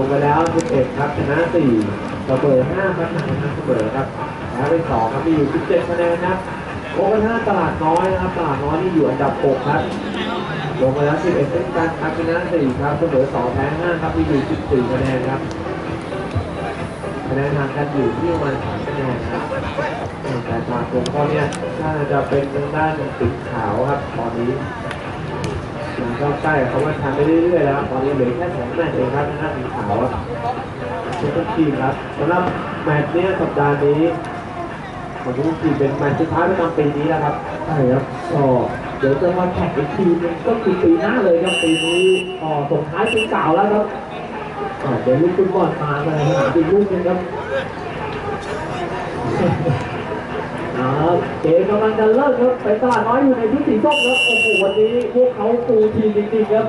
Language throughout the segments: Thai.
ลงไปแล้ว 11 ครับ ชนะ4เสมอ5ครับชนะเสมอครับแพ้ไป2ครับมีอยู่ 17คะแนนครับโอ้กันห้าตลาดน้อยนะครับ ตลาดน้อยนี่อยู่อันดับ 6 ครับ ลงไปแล้ว 11เช่นกันครับชนะ4ครับเสมอ2แพ้5ครับมีอยู่ 14คะแนนครับคะแนนห่างกันอยู่ที่ประมาณ3คะแนนครับแต่ตลาดตรงก็เนี่ยน่าจะเป็นทางด้านสีขาวครับตอนนี้ ก็ใกล้เขาว่าทำไปเรื่อยๆแล้วตอนนี้เหลือแค่สองแมตช์เองครับหน้าสีขาวอะทุกทีมครับสำหรับแมตช์เนี้ยสัปดาห์นี้ของทุกทีเป็นแมตช์สุดท้ายประจำปีนี้แล้วครับใช่ครับก็เดี๋ยวจะมาแข่งอีกทีนึงก็คือปีหน้าเลยครับปีนี้อ๋อส่งท้ายปีเก่าแล้วครับอ่าเดี๋ยวลูกฟุตบอลมาในสนามอีกลูกนึงครับ อ่าเกมกำลังจะเลิกครับเป็นตาน้อยอยู่ในชุดสีส้มครับโอ้โหวันนี้พวกเขาฟูทีมจริงๆครับ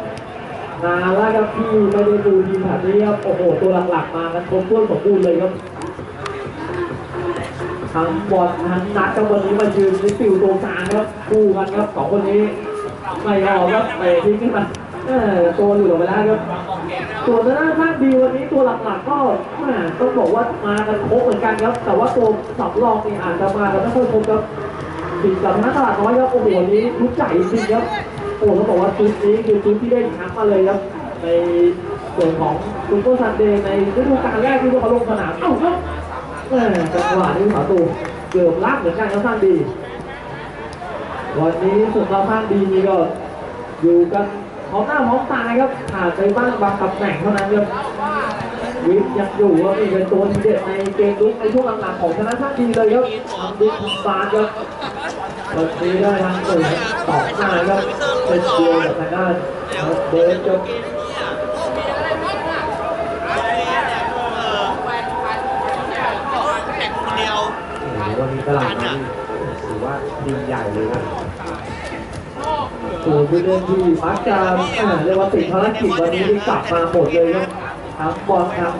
นาแล้วครับที่ไม่ได้ดูทีมแบบนี้ครับโอ้โหตัวหลักๆมากันครบถ้วนสมบูรณ์เลยครับทั้งบอลทั้งนัดครับวันนี้มายืนในฟิวตรงกลางครับคู่กันครับสองคนนี้ไม่ออกครับไปทิ้งขึ้นมา เออตัวหลุดออกไปแล้วครับส่วนทางด้านข้างดีวันนี้ตัวหลักๆก็แหมต้องบอกว่ามากันครบเหมือนกันครับ แต่ว่าตัวสำรองนี่อาจจะมากันไม่ค่อยครบครับติดกับทางด้าตลาดน้อยครับโอ้โหวันนี้ทุกใจจริงครับโอ้ต้องบอกว่าชุดนี้คือชุดที่ได้แชมป์มาเลยครับ ในส่วนของซุปเปอร์ซันเดย์ในฤดูกาลแรกที่พวกเขาลงสนามเอ้าครับแหมจังหวะนี้สาตูเกือบลักเหมือนกันครับสร้างดี วันนี้ส่วนเราสร้างดีนี่ก็อยู่กัน พร้อมหน้าพร้อมตาครับขาดไปบ้างบางตำแหน่งเท่านั้นครับวิทย์ยังอยู่ว่านี่เป็นตัวทีเด็ดในเกมลุกในช่วงหลังๆของชนะชาดีเลยครับทำดีทำบานครับตบตีได้ทางตื่นตอบหน้าครับเป็นเดียวกับทางด้านเดินจบแข่งคนเดียววันนี้ตลาดนี้ถือว่าทีใหญ่เลยนะ ส่วนผู้เล่นที่มักจะเอ่อเรียกว่าติดภารกิจวันนี้ที่กลับมาหมดเลยครับทั้งบอลทั้ง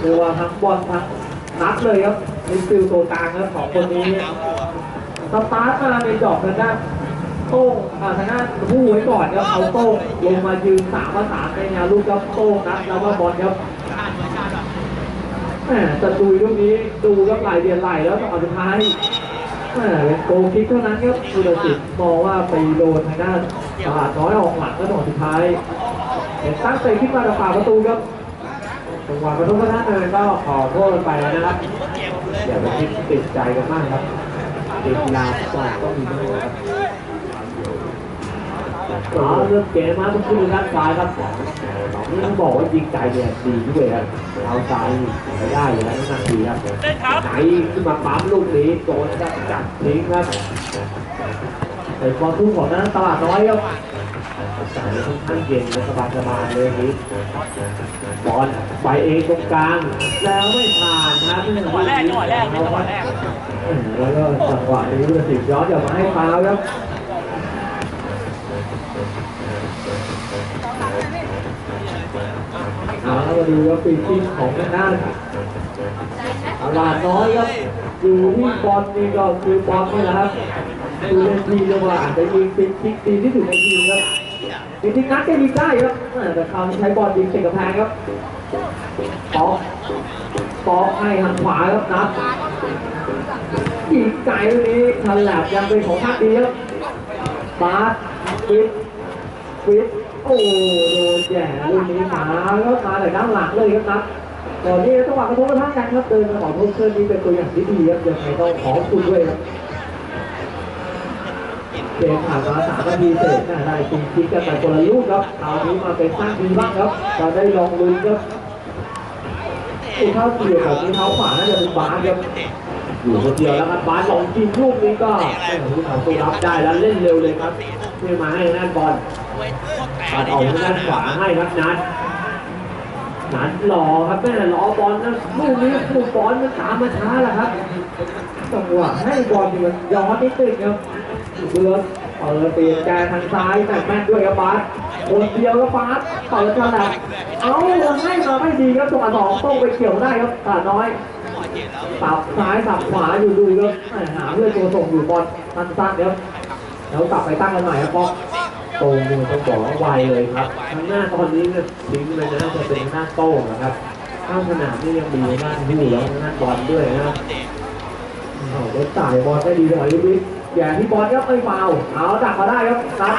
เรียกว่าทั้งบอลทั้งนัดเลยครับในฟิลตัวกลางครับสองคนนี้สตาร์ทมาในดอกทางด้านโต้งอ่าทางด้านผู้ไว้ก่อนครับเอาโต้งลงมายืนสามประสานในแนวลูกครับโต้งนัดแล้วก็บอลครับแต่ดูลูกนี้ดูครับไหลเดียนไหลแล้วตอสุดท้าย แม่เป็นโกคิกเท่านั้นครับสุรสิทธิ์มองว่าไปโดนทางด้านตลาดน้อยออกหลังแล้วตอนสุดท้ายเห็นตั้งใจขึ้นมาจะฝ่าประตูครับจังหวะประตูก็ท่าเลยก็ขอโทษกันไปนะครับอย่าไปคิดติดใจกันมากครับเกมกีฬาตบอลต้องมีด้วยครับ อ๋อเริ่มเกมมาต้องขึ้นด้านซ้ายครับนี่ต้องบอกว่ายิงใจเนี่ยดีด้วยครับเราใจไม่ได้อยู่แล้วนั่นดีครับไหนขึ้นมาปั๊มลูกนี้โดนจับจับทิ้งครับแต่ความทุ่มของนั้นตลาดน้อยครับสายค่อนข้างเย็นและสบายสบายๆเลยนี้บอลไปเองตรงกลางแล้วไม่ผ่านนะที่จังหวะแรกจังหวะแรกจังหวะแรกแล้วก็จังหวะนี้ผู้ตัดสินย้อนกลับมาให้ฟาวล์ครับ เอาดูว่าปีกิ้งของทางด้าตลาดน้อยครับอยู่ที่บอลนี่ก็คือบอลนี่แหละครับคือเล่นทีเรียกว่าอาจจะยิงปีกิ้งดีที่สุดในทีมครับจริงๆนัดก็ยิงได้ครับแต่คราวนี้ใช้บอลยิงเสกกระแพงครับป๊อกป๊อกให้ทางขวาครับนัดยิงไกลลูกนี้ทันแลบยังเป็นของท่าดีครับบาสฟิตฟิต โอ้โดนแย่ลูกนี้มาก็มาแต่ด้านหลังเลยครับนัดก่อนนี้จังหวะกระทบกระทั่งกันครับเดินมาขอโทษเพื่อนนี้เป็นตัวอย่างที่ดีครับยังไงต้องขอบคุณด้วยครับเกมผ่านมาสามนาทีเสร็จนะได้จริงคิดกันไปคนละลูกครับคราวนี้มาเป็นสร้างดีบ้างครับเราได้ลองลุ้นครับที่เท้าเกี่ยวกับที่เท้าขวาน่าจะเป็นบาสครับอยู่คนเดียวแล้วครับบาสลองยิงลูกนี้ก็โอ้โหเขาตัวรับได้แล้วเล่นเร็วเลยครับที่มาให้นั่นบอล ปัดออกทาด้านขวาให้ครับนัดนัดรอครับแม่รอบอลนะลูกนี้ลูกบอลมันตามมาช้าแหละครับจังหวะให้บอลนี่มันย้อนนิดนึงครับเบือเปิดเปลี่ยนแกทางซ้ายแต่แม่นด้วยครับบาสคนเดียวครับบาสเปิดฉลับเอาเราให้มาไม่ดีครับจังหวะสองต้องไปเกี่ยวได้ครับตาน้อยสับซ้ายสับขวาอยู่ดูครับหม่หาเพื่อนตัวส่งอยู่บอลทันสั้นครับแล้วกลับไปตั้งกันใหม่ครับป๊อ โตเนี่ต้องบอกว่าไวเลยครับทางหน้าตอนนี้เนี่ยทิ้งเลยนะจะเป็นหน้าโต้งนะครับข้างสนามนี่ยังมีหน้าหูแล้วหน้าบอลด้วยนะครับเอาได้จ่ายบอลได้ดีหน่อยลิฟแย่ที่บอลครับไม่ฟาวล์เอาดักมาได้ครับรับ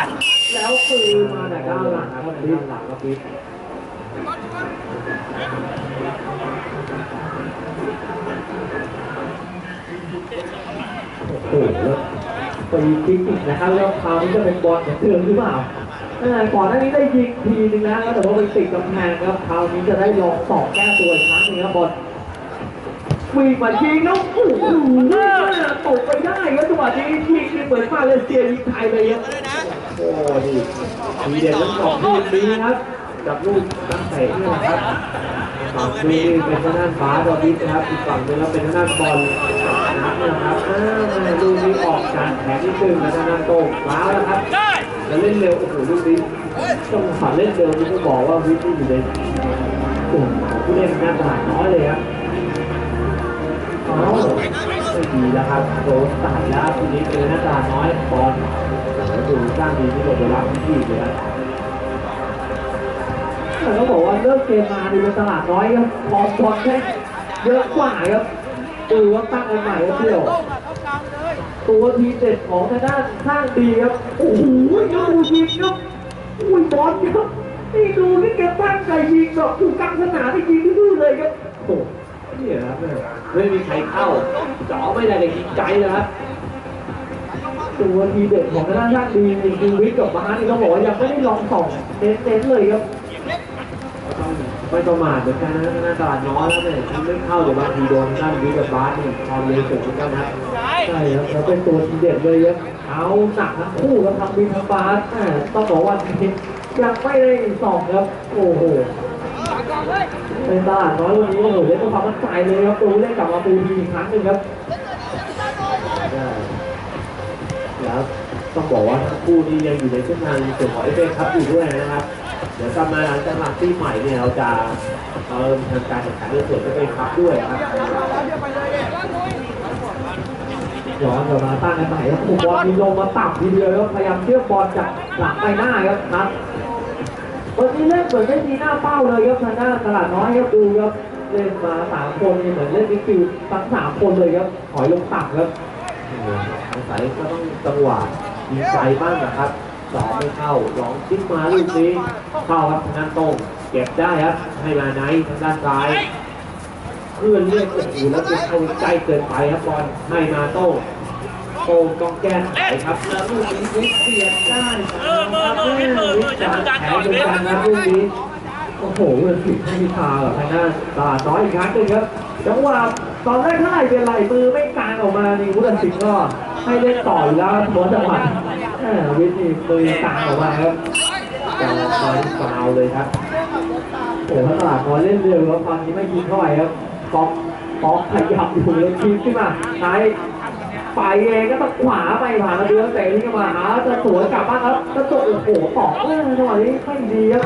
แล้วปืนมาแต่ด้านหลังครับด้านลิฟหลังครับพี่โอ้โห ตีคิกอีกนะครับแล้วคราวนี้จะเป็นบอลเหมือนเดิมหรือเปล่าก่อนหน้านี้ได้ยิงทีนึงนะแล้วแต่ว่าไปติดกำแพงครับคราวนี้จะได้ลองสอบแก้ตัวอีกครั้งนึงครับบอลวิ่งมายิงแล้วโอ้โหตกไปได้ครับจังหวะนี้ยิงเหมือนมาเลเซียยิงไทยเลยครับโอ้นี่ทีเด็ดทั้งสองทีมนี้ครับกับลูกนักเตะนี่นะครับ ฝั่งนี้เป็นทางด้านฟ้าบอลดิสนะครับ อีกฝั่งหนึงแล้วเป็นทางด้านบอลนักนะครับอ้าวแม่ลูกนี้ออกจากแขนนิดนึงนะทางด้านโต้งฟ้าแล้วครับได้แล้วเล่นเร็วโอ้โหลูกนี้จังหวะเล่นเร็วนี่ต้องบอกว่าวิทย์นี่อยู่ในกลุ่มของผู้เล่นหน้าตลาดน้อยเลยครับเอาไม่ดีแล้วครับโดนตัดแล้วทีนี้เป็นหน้าตลาดน้อยบอลแล้วดูสร้างดีที่กดเวลาที่เลยครับ แต่ต้องบอกว่าเลิกเกมมาดูเป็นตลาดน้อยครับพอบอลแค่เยอะกว่าครับดูว่าตั้งกันใหม่ครับเที่ยวตัวทีเด็ดของทางด้านข้างดีครับโอ้โหแล้วดูยิงครับอุ้ยบอลครับนี่ดูนี่แกตั้งใจยิงแบบอยู่กลางสนามที่ยิงดื้อๆเลยครับโอ้นี่ครับแม่ไม่มีใครเข้าจ่อไม่ได้เลยยิงใจนะครับตัวทีเด็ดของทางด้านข้างดีคือวิทย์กับบาสนี่ต้องบอกว่ายังไม่ได้ลองส่องเน้นๆเลยครับ ไม่ประมาทเหมือนกันนะหน้าตลาดน้อยแล้วเนี่ยไม่เข้าเดี๋ยวบางทีโดนด้านวิกับบาสนี่ความเร็วสูงเหมือนกันนะใช่ครับแล้วเป็นตัวทีเด็ดเลยครับเอาหนักทั้งคู่ครับทำวินทั้งบาสต้องบอกว่ายังไม่ได้สองครับโอ้โหเป็นตลาดน้อยวันนี้โอ้โหเล่นด้วยความมั่นใจเลยครับตูเล่นกลับมาปูทีอีกครั้งหนึ่งครับแล้วต้องบอกว่าทั้งคู่นี้ยังอยู่ในเส้นทางในส่วนของเอฟเอคัพอยู่ด้วยนะครับ เดี๋ยวกลับมาหลังจากหลังปีใหม่เนี่ยเราจะเริ่มทำการแข่งขันในส่วนเอฟเอคัพด้วยครับย้อนกลับมาตั้งกันใหม่ครับบอลมีลงมาต่ำทีเดียวครับพยายามเชื่อมบอลจากหลังไปหน้าครับนัดวันนี้เล่นเหมือนไม่มีหน้าเป้าเลยครับทางหน้าตลาดน้อยครับดูครับเล่นมาสามคนเหมือนเล่นมิดฟิลด์ทั้งสามคนเลยครับถอยลงต่ำครับสงสัยก็ต้องจังหวะยิงไกลบ้างนะครับ สองไม่เข้าลองชิ้นมาลูกนี้เข้าครับทางด้านตรงเก็บได้ครับให้มาไนทางด้านซ้ายเคลื่อนเรียกโอ้โหแล้วเป็นเข้าใกล้เกินไปครับบอลให้มาโต้โต้งต้องแก้ไขครับแล้วลูกนี้เสียบได้ครับวิจารแผลเป็นการนะลูกนี้โอ้โหเงินผิดให้พิธากับทางด้านตาน้อยอีกครั้งหนึ่งครับจังหวะตอนแรกเท่าไหร่เป็นไหลมือไม่กลางออกมานี่วุฒิสิงห์ก็ให้เล่นต่ออยู่แล้วทวนจังหวะ แหมวิทย์นี่มือกลางออกมาครับจะมาฟาวเลยครับโอ้โหถ้าตลาดน้อเล่นเร็วแล้วตอนนี้ไม่ยิงเท่าไหร่ครับป๊อกป๊อกขยับอยู่เลยทีมขึ้นมาไหนไปเองก็ต้องขวาไปผ่านระเบียงเตะที่เข้ามาหาจะสวนกลับบ้างครับจะจบโอ้โหต่อเออจังหวะนี้ไม่ดีครับ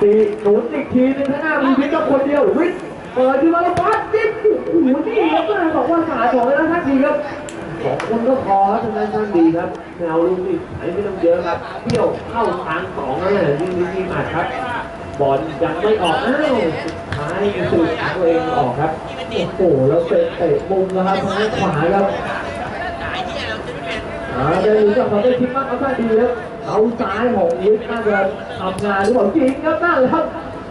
ตีหนุนอีกทีนึงข้างหน้ามีวิทย์ก็คนเดียววิทย์เปิดขึ้นมาแล้ววัดจิ๊บโอ้โหนี่ครับแม่บอกว่าขาสองแล้วท่านดีครับ สองคนก็พอครับทางด้านท่านดีครับแนวลูกนี่ไอ้ไม่ต้องเยอะครับเที่ยวเข้าทางสองเลยยิ่งยิ่งมาครับบอลยังไม่ออกอ้าวสุดท้ายสุดตัวเองออกครับโอ้โหแล้วเตะเตะมุมนะครับทางด้านขวาครับไอ้เหี้ยเราจะไม่เป็นอ่าจะอยู่กับเขาได้คิดมากเขาได้ดีครับเอาซ้ายของวิทย์น่าจะทำงานหรือเปล่าจริงครับนั่นและครับ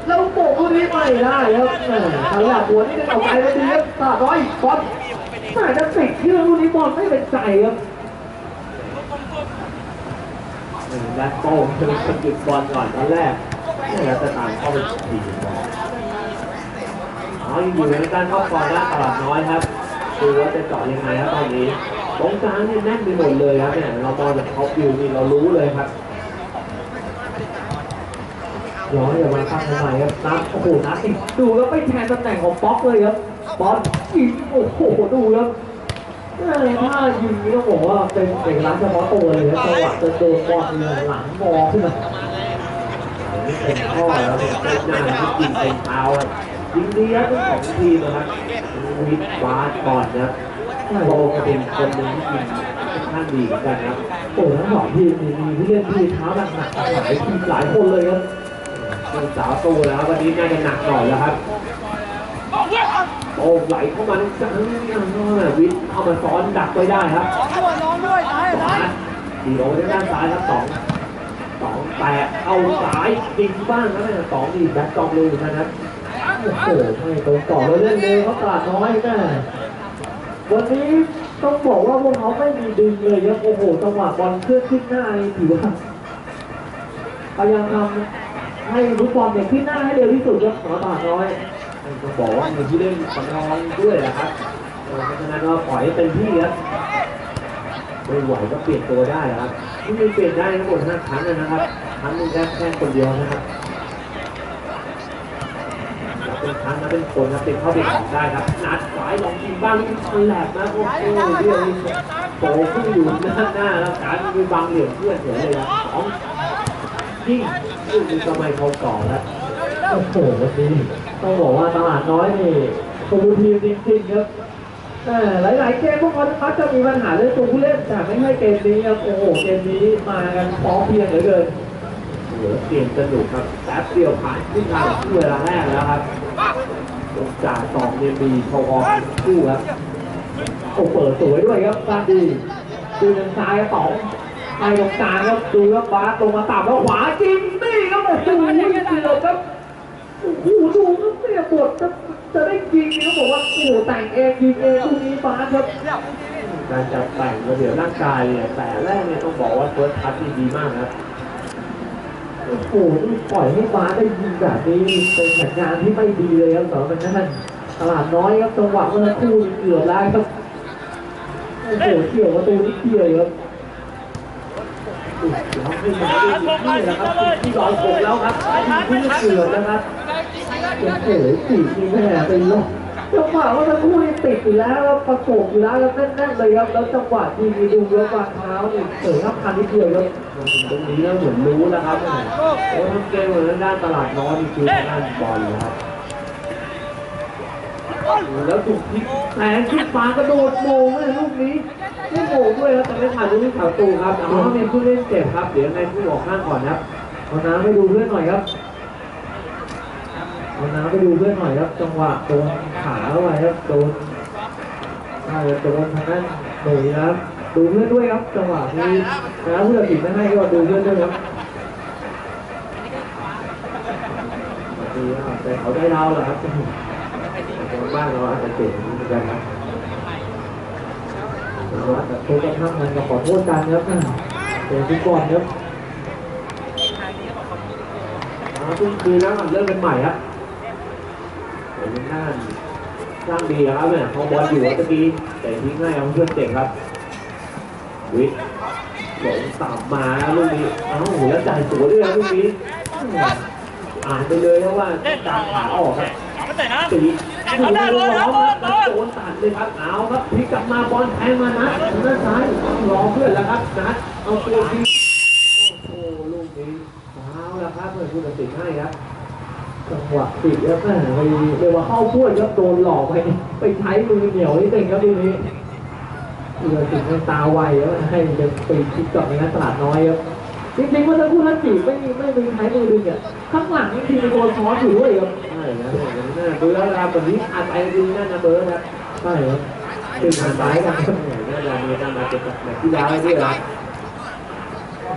แล้วโป่งลูกนี้ไม่ได้ครับแหมทางหลักหัวนี่ได้ออกไปแล้วดีครับตาร้อยบอล น่าจะติดเครื่องลูกนี้บอลไม่เป็นใจครับและโต้จะหยุดบอลก่อนตอนแรกแล้วจะตามเข้าไปถีบอลอ๋อยังอยู่ในการเข้าก่อนด้านตลาดน้อยครับดูว่าจะเจาะยังไงครับตอนนี้ตรงกลางนี่แน่นไปหมดเลยครับเนี่ยเรามองจากท็อปวิวนี่เรารู้เลยครับย้อนอย่ามาตั้งทำไมครับนัดโอ้โหนัดอีกดูแล้วไม่แทนตำแหน่งของป๊อกเลยครับ บอลยิงโอ้โหดูครับเออถ้ายิงนี่ต้องบอกว่าเป็นเอกลักษณ์เฉพาะตัวเลยครับจังหวะจะโดนบอลเนี่ยหลังมองขึ้นมานี่เป็นข้อแล้วเนี่ยเล่นหน้าที่กินเป็นเท้าครับยิงดีครับทั้งสองทีมนะครับวิทย์บาสก่อนนะครับโตก็เป็นคนหนึ่งที่กินข้างดีเหมือนกันครับโอ้ทั้งสองทีมนี่มีผู้เล่นที่เท้าหนักๆหลายทีมหลายคนเลยครับเป็นสาวตูแล้วครับวันนี้น่าจะหนักหน่อยแล้วครับโอ้ไหลเข้ามาในจังวิทย์เข้ามาซ้อนดักไว้ได้ครับน้องด้วยตายขวาดีโอทางด้านซ้ายครับสองสองแตะเอาสายยิงบ้างครับเนี่ยสองนี่แบ็คจอมเลยเหมือนกันครับโอ้โหไม่ตรงต่อเลยเล่นเลยเขาตลาดน้อยแน่วันนี้ต้องบอกว่าพวกเขาไม่มีดึงเลยครับโอ้โหจังหวะบอลเคลื่อนขึ้นหน้านี่ถือว่าพยายามทำให้ลูกบอลเนี่ยขึ้นหน้าให้เร็วที่สุดครับของตลาดน้อย ต้องบอกว่ามีที่เล่นสำรองด้วยนะครับเพราะฉะนั้นก็ปล่อยให้เต็มที่ครับไม่ไหวก็เปลี่ยนตัวได้ครับที่มีเปลี่ยนได้ทั้งหมดห้าครั้งนะครับครั้งนึงแค่แค่คนเดียวนะครับเป็นครั้งนับเป็นคนนับเป็นเข้าไปออกได้ครับนัดสายลองยิงบ้างนี่มันแหลกนะโอ้โหเรื่องนี้โตขึ้นอยู่หน้าหน้าแล้วการมีบางเหลี่ยมเพื่อนเฉยเลยครับสองยิงซึ่งมีสมัยเขาก่อแล้วโอ้โหวันนี้ ต้องบอกว่าตลาดน้อยนี่ฟูลทีมจริงๆครับแต่หลายๆเกมพวกเขามักจะมีปัญหาเรื่องตัวผู้เล่นแต่ไม่ใช่เกมนี้ครับโอ้โหเกมนี้มากันพร้อมเพรียงเหลือเกินโอ้โหเปลี่ยนสนุกครับแป๊บเดียวผ่านขึ้นมาที่เวลาแรกแล้วครับโอกาสสองเนี่ยมีเขาออกคู่ครับโอ้เปิดสวยด้วยครับซาดีดูทางซ้ายครับสองไปตรงกลางครับดูครับบาสลงมาต่ำแล้วขวาจริงนี่ครับโอ้โหเกือบครับ โอ้โหดูครับเนี่ยบทจะจะได้ยิงเขาบอกว่าโอ้โหแต่งเองยิงเองลูกนี้บาสครับการจัดแต่งระเบียบร่างกายเนี่ยแต่แรกเนี่ยต้องบอกว่าเฟิร์สทัชนี่ดีมากครับโอ้โหนี่ปล่อยให้บาสได้ยิงแบบนี้เป็นสัญญาณที่ไม่ดีเลยครับสำหรับทางด้านตลาดน้อยครับจังหวะเมื่อสักครู่นี่เกือบแล้วครับโอ้โหเกี่ยวประตูนิดเดียวครับแล้วขึ้นมาได้ยิงนี่แหละครับที่ร้อยหกแล้วครับที่ไม่เกือบนะครับ โอ้โหสี่ทีแม่เป็นลมจังหวะว่าทั้งคู่นี่ติดอยู่แล้วครับประกบอยู่แล้วครับแน่นๆเลยครับแล้วจังหวะยิงนี่ดูแล้ววางเท้านี่เสยครับพันนิดเดียวครับตรงนี้แล้วเหมือนรู้นะครับโอ้ทั้งเกมเหมือนด้านตลาดน้อยนี่คือด้านบอลนะครับแล้วถูกพลิกแสงขึ้นฟ้ากระโดดโมงเลยลูกนี้ไม่โมงด้วยครับแต่ไม่ผ่านลูกนี้ขาวตูครับอ๋อเนี่ยผู้เล่นเจ็บครับเดี๋ยวในผู้ออกข้างก่อนครับเอาน้ำไปดูเพื่อนหน่อยครับ เอาน้ำไปดูเพื่อนหน่อยครับ จังหวะโดนขาเข้าไปครับโดนน่าจะโดนทางด้านหนุ่ยนะครับดูเพื่อนด้วยครับ จังหวะนี้นะเพื่อนติดไม่ให้ก็ดูเพื่อนด้วยครับดีครับแต่เขาได้เราแหละครับแต่บ้านเราอาจจะเจ็บเหมือนกันครับแต่โทษกันข้ามกันกับขอโทษกันครับเป็นฟุตบอลครับอ๋อเพิ่งคืนแล้วเริ่มกันใหม่ครับเดี๋ยวด้าน สร้างดีครับเนี่ยพอบอลอยู่ตะกี้แต่ทิ้งให้เอาเพื่อนเจ็บครับ วิทย์หลงต่ำมาลูกนี้เอ้าแล้วจ่ายสวยด้วยนะลูกนี้อ่านไปเลยนะว่าจ่ายขาออกครับตีดูเลยล้อมครับแล้วโดนตัดเลยครับเอาครับพลิกกลับมาบอลแทงมานัดทางด้าซ้ายรอเพื่อนแล้วครับนัดเอาตัวทีโอ้โหลูกนี้เอาแล้วครับเพื่อนผู้ตัดสินให้ครับ จังหวะติดครับแม่ไปเรียกว่าเข้าพวดครับโดนหลอกไปไปใช้มือเหนียวนิดนึงครับทีนี้เรือถึงตาไวแล้วให้เดินไปคิดกับในนั้นตลาดน้อยครับจริงๆว่าถ้าคู่ทันจีไม่มีไม่มีใช้มือดึงอะข้างหลังนี่ทีมโดนซ้อนอยู่ด้วยครับใช่ครับอย่างนั้นน่าเบื่อแล้วครับวันนี้อาจไปดูน่าจะเบื่อครับใช่ครับดึงหางซ้ายกันครับน่าจะมีการมาเจ็บแบบที่แล้วด้วยครับ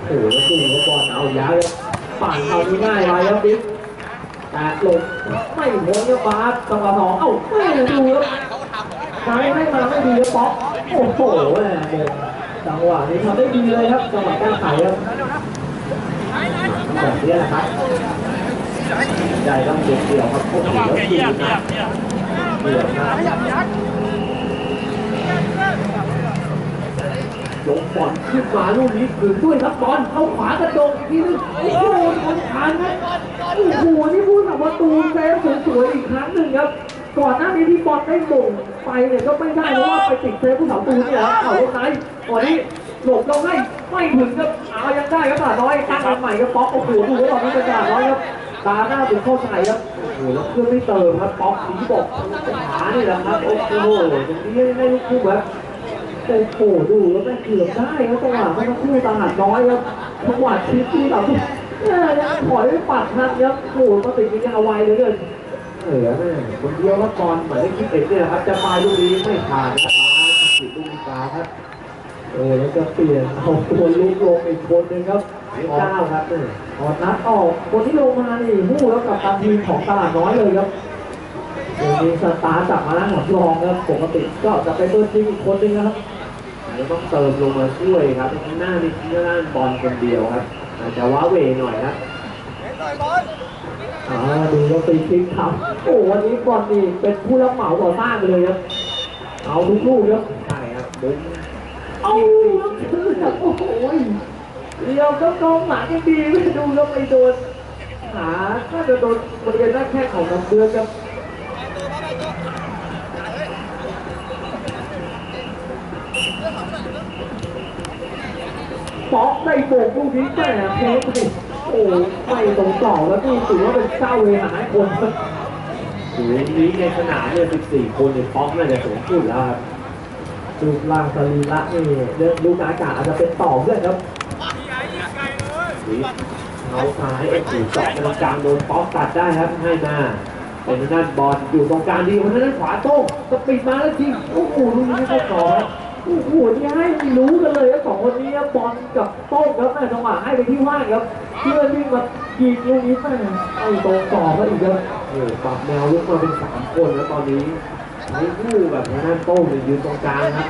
โอ้โหแล้วสู้กับบอลเอายาวครับปั่นเอาง่ายๆไปครับบิ๊ก แต่ลงไม่พ้นครับาสจังหวะสองเอ้าไม่เลยดูครับซ้ายให้มาไม่ดีครับป๊อกโอ้โหแม่จังหวะนี้ทำได้ดีเลยครับจังหวะแก้ไขครับแบบนี้แหละครับใจต้องเด็ดเดี่ยวครับพวกเหลือสี่นะเดี่ยวนะลงบอลขึ้นมาลูกนี้คืนด้วยครับบอลเข้าขวากระโดดอีกทีนึงโอ้โห คนทานครับโอ้โหนี่พูดถึงประตูเซฟสวยๆอีกครั้งหนึ่งครับ ก่อนหน้านี้ที่บอลได้บ่งไปเนี่ยก็ไม่ได้เพราะว่าไปติดเซฟผู้สาประตูเนี่ยครับเข่าลูกไหนก่อนนี้หลบเราให้ไม่ถึงครับเอายังได้ครับตาน้อยตั้งอันใหม่ครับป๊อกโอ้โหดูว่าตอนนี้เป็นตาน้อยครับตาหน้าถึงเข้าใส่ครับโอ้โหแล้วเพื่อนไม่เติมครับป๊อกสีบอกขานี่แหละครับโอ้โหตรงนี้ได้ลูกคู่แบบโอ้โหดูแล้วแม่งเกือบได้ครับจังหวะเมื่อสักครู่ตลาดน้อยครับจังหวะชิปที่แบบเออยังถอยไม่ปัดทันครับโอ้โหมาติดยาวไวเหลยเกินเหลือแม่คนเดียวแล้วบอลหมายเลขที่เอ็ดเนี่ยนะครับจะมาลูกนี้ไม่ผ่านนะครับมาสิลูกนี้ฟาวครับเออแล้วก็เปลี่ยนเอาตัวลุกลงอีกคนหนึ่งครับนี่เก้าครับเนี่ยออดนัดออกคนที่ลงมานี่หู้แล้วกับตามทีมของตลาดน้อยเลยครับเดี๋ยวนี้สตาร์ทจับมาหน้าหัวรองครับปกติก็จะเป็นตัวจริงอีกคนหนึงนะครับแล้วต้องเติมลงมาช่วยครับข้างหน้านี่ข้างหน้าบอลคนเดียวครับ อาจจะว้าเหวหน่อยครับอ่าดูแล้วตีคิกครับ โอ้วันนี้บอลนี่เป็นผู้รับเหมาก่อสร้างไปเลยครับ เอาทุกลูกครับใช่ครับมุมเอาครับโอ้โหเดียวก็กองหลังยังดีไม่ดูแล้วไปโดนขาถ้าจะโดนบริเวณหน้าแข้งของน้ำเบือครับ ป๊อกได้โบกลูกนี้แต่เทปโอ้ไม่ตรงต่อแล้วนี่ถือว่าเป็นเจ้าเวหาคนครับอนี้ในสนามเนี่ย14 คนเนี่ยป๊อกน่าจะสูงสุดแล้วครับรูปร่างสรีระนี่เรื่องลูกอากาศอาจจะเป็นต่อเพื่อนครับเอาซ้ายเอ็กซ์ถูเจาะตรงกลางโดนป๊อกตัดได้ครับให้มาเป็นด้านบอลอยู่ตรงกลางดีคนนั้นขวาโต้งสปีดมาแล้วจริงโอ้โหลูกนี้ไม่เข้าต่อครับ โอ้โหนี่ให้รู้กันเลยครับสองคนนี้ครับบอลกับโต้งครับแม่จังหวะให้ไปที่ว่างครับเพื่อนวิ่งมายิงลูกนี้แม่ไอ้ตรงต่อก็อีกครับโอ้ปรับแนวลุกมาเป็นสามคนแล้วตอนนี้ใช้คู่แบบทางด้านโต้งเนี่ยยืนตรงกลางครับ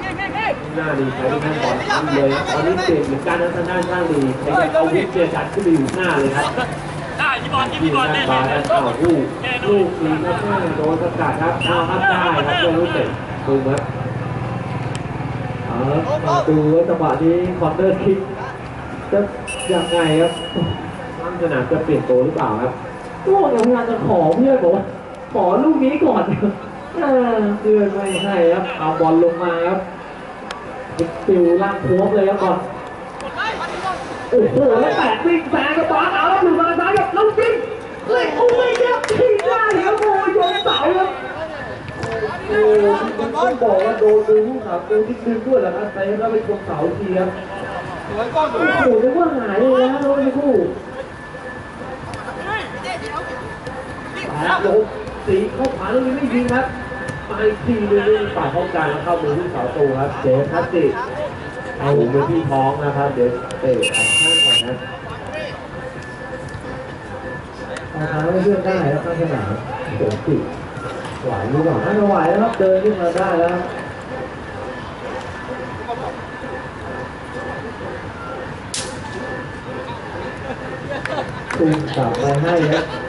หน้าดีใช้ทางด้านบอลทำเลยตอนนี้เปลี่ยนเหมือนกันนะทางด้านข้างดีใช้เอาวิทย์เจอจัดขึ้นไปอยู่หน้าเลยครับได้พี่บอลที่บอลด้าเล่นนบาด้านเข้าลูกลูกนี้ครับแม่โดนสกัดครับเอาครับได้ครับโดนลูกเตะดูครับ ดูว่าจังหวะนี้คอนเนอร์คิกจะยังไงครับข้างสนามจะเปลี่ยนตัวหรือเปล่าครับโต้งยังพยายามจะขอเพื่อนบอกว่าขอลูกนี้ก่อนเออเพื่อนไม่ให้ครับ เอาบอลลงมาครับปิวล่างโค้งเลยครับบอลโอ้โหแล้วแตะวิ่งแซงกับบอลเอาแล้วอยู่มาซ้ายกับลูกจริงเฮ้ยโอ้ยเนี่ยทิ้งได้ครับโอ้ยโยนเสาครับ โอ้ต้องบอกว่าโดนดูลูกสาวดูที่ดึงด้วยแหละครับแต่แล้วไปชนเสาทีครับโอ้โหนึกว่าหายเลยนะโดนคู่แล้วสีเข้าขาลูกนี้ไม่ยิงครับมาอีกทีนึงฝ่ายป้องกันแล้วเข้ามือที่เสาตูครับเจคัสติเอามือที่ท้องนะครับเดี๋ยวเตะข้างก่อนนะเอาเท้าให้เพื่อนได้ครับข้างสนามโอ้โหติด ไหวหรือเปล่าน่าจะไหวแล้วครับเดินขึ้นมาได้แล้วครับตุ้มกลับไปให้ครับ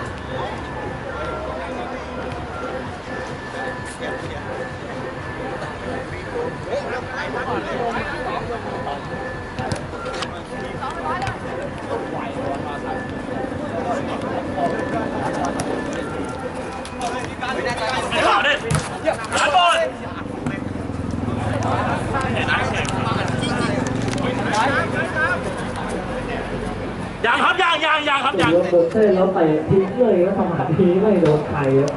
ไม่ข่าว ดิหาบอลยังครับยังยังยังครับถืยังอว่าโบเซ่แล้วเตะทิ้งเลยครับทำหาทีไม่โดนใครครับ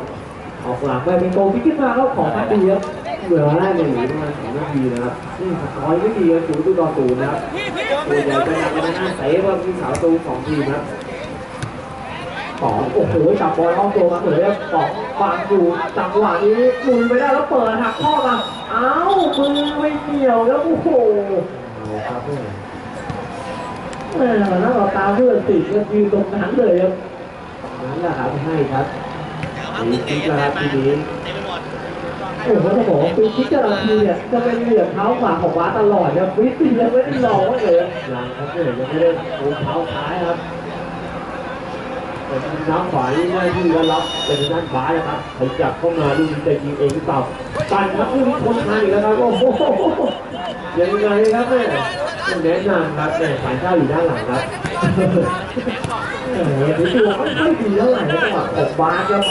ออกหลังไปเป็นโกลที่ขึ้นมาก็ของทันดีครับเหลือได้หนึ่งประมาณสองนาทีนะครับนี่สกอร์ไม่ดีครับศูนย์ต่อศูนย์นะครับส่วนใหญ่จะนำไปทางด้านเตะว่าที่เสาตูสองทีมครับ สองโอ้โหจับบอลเข้าตัวมาเลยครับสองวางอยู่จังหวะนี้มุนไปได้แล้วเปิดหักข้อมาเอ้ามือไม่เกี่ยวแล้วโอ้โหเอาครับเนี่ยแม่น่าต่อตาเพื่อนติดก็ยืนตรงนั้นเลยครับนั้นแหละครับให้ครับมีคิดแล้วครับทีนี้โอ้โหจะบอกว่าปีคิดจะละทีเนี่ยจะเป็นเหลี่ยมเท้าขวาของว้าตลอดครับวิสซี่ยังไม่ได้ลองเลยครับยังครับเนี่ยยังไม่ได้โอ้เท้าซ้ายครับ น้ำขวานี่หน้าที่ก็รับเป็นทางด้านซ้ายนะครับขยับเข้ามาลูกนี้จะยิงเองหรือเปล่าตันครับลูกนี้คนทางอีกแล้วครับโอ้โหยังไงครับแม่ต้องแนะนำครับแม่สายเจ้าอยู่ด้านหลังครับเออวิสซี่ไม่ค่อยดีเท่าไหร่นะจังหวะของว้าครับ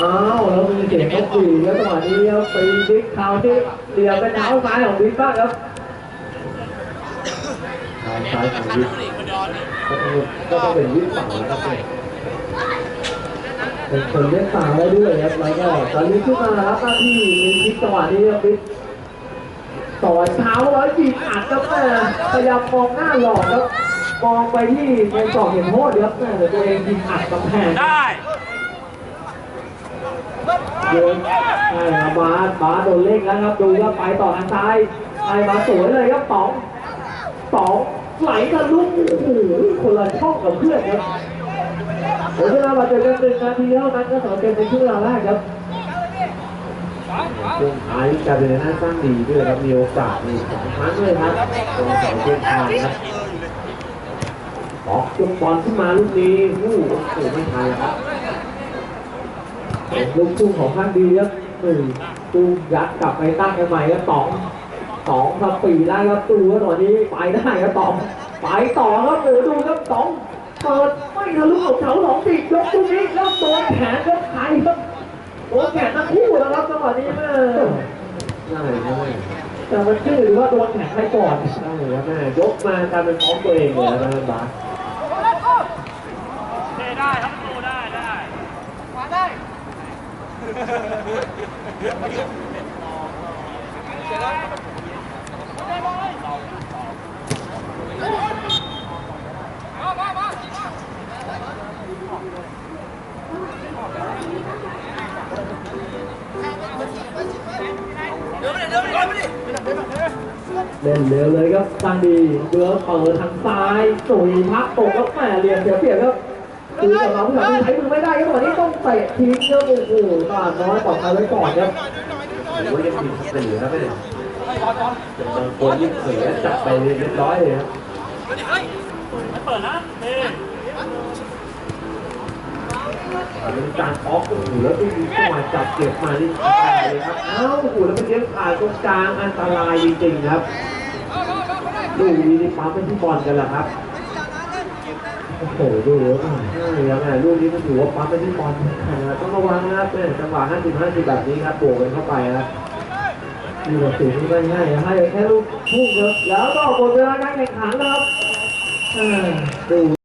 อ้าวแล้วมีเสียงเขาคุยแล้วจังหวะนี้ครับไปดิกเขาที่เดียวเป็นเท้าซ้ายของวิสบ้างครับทางซ้ายของวิทย์ก็ต้องก็ต้องเป็นวิทย์ฝั่งนะครับ เป็นคนเล่นสาได้ด้วยครับแล้วก็ตอนนี้ขึ้นมารับหน้าที่มีคลิปจังหวะนี้ครับิต่อยเท้าแล้วยิงอัดครับแม่พยายามมองหน้าหลอกครับมองไปที่ในกรอบเห็นโทษครับแม่แต่ตัวเองยิงอัดกำแพงได้โยนใช่ครับบาสบาสโดนเล่งแล้วครับดูครับไปต่อทางซ้ายไปมาสวยเลยครับต๋องต๋องไหลทะลุโอ้โหคนละช่องกับเพื่อนครับ เดี๋ยวเวลามาเจอกันหนึ่งนาทีเท่านั้นก็สำหรับเกมในครึ่งเวลาแรกครับช่วงท้ายการเดินหน้าสร้างดีด้วยครับมีโอกาสมีสองครั้งเลยครับตรงเสาเทียนทางครับออกจุกบอลขึ้นมาลูกนี้อู้โอ้โหไม่ทันแล้วครับลูกทุ่งของข้างดีครับหนึ่งตูยัดกลับไปตั้งกันใหม่ครับสองสองครับปีได้ครับตูครับตอนนี้ไปได้ครับตองไปต่อครับโอ้ดูครับสองเปิดไม่ ทะลุเอาเสาสองติดยกตรงนี้แล้วโดนแขนครับใครครับโดนแขนทั้งคู่แล้วครับจังหวะนี้แม่ใช่ใช่แต่มันชื่อหรือว่าโดนแขนใครก่อนใช่ครับแม่ยกมาการเป็นพร้อมตัวเองเลยนะบบาสเทได้ครับประตูได้ได้เล่ นเร็วเลยครับซางดีเบือเปิดทางซ้ายสุยพักตกแล้วแม่เหลี่ยมเสียเปรียบครับคือแต่เราผู้ชายใช้มือไม่ได้ครับวันนี้ต้องเตะทิ้งครับโอ้โหตาน้อยปลอดภัยไว้ก่อนครับหรือว่ายังมีสติครับแม่แต่บางคนยิ่งเสียจับไปเรียบร้อยเลยครับไม่เปิดนะเท เป็นการออกโอ้โหแล้วดูจังหวะจับเก็บมานี่อันตรายเลยครับเอ้าโอ้โหแล้วไปเลี้ยงผ่านตรงกลางอันตรายจริงๆครับลูกนี้นี่ปั๊มไปที่บอลกันแหละครับโอ้โหดูเยอะมากใช่ครับแม่ลูกนี้มันถือว่าปั๊มไปที่บอลนะต้องระวังนะครับแม่จังหวะ50 50แบบนี้ครับโบกกันเข้าไปครับนี่ก็สิ่งที่ไม่ง่ายให้แค่ลูกพุ่งครับแล้วก็หมดเวลาการแข่งขันแล้วครับดู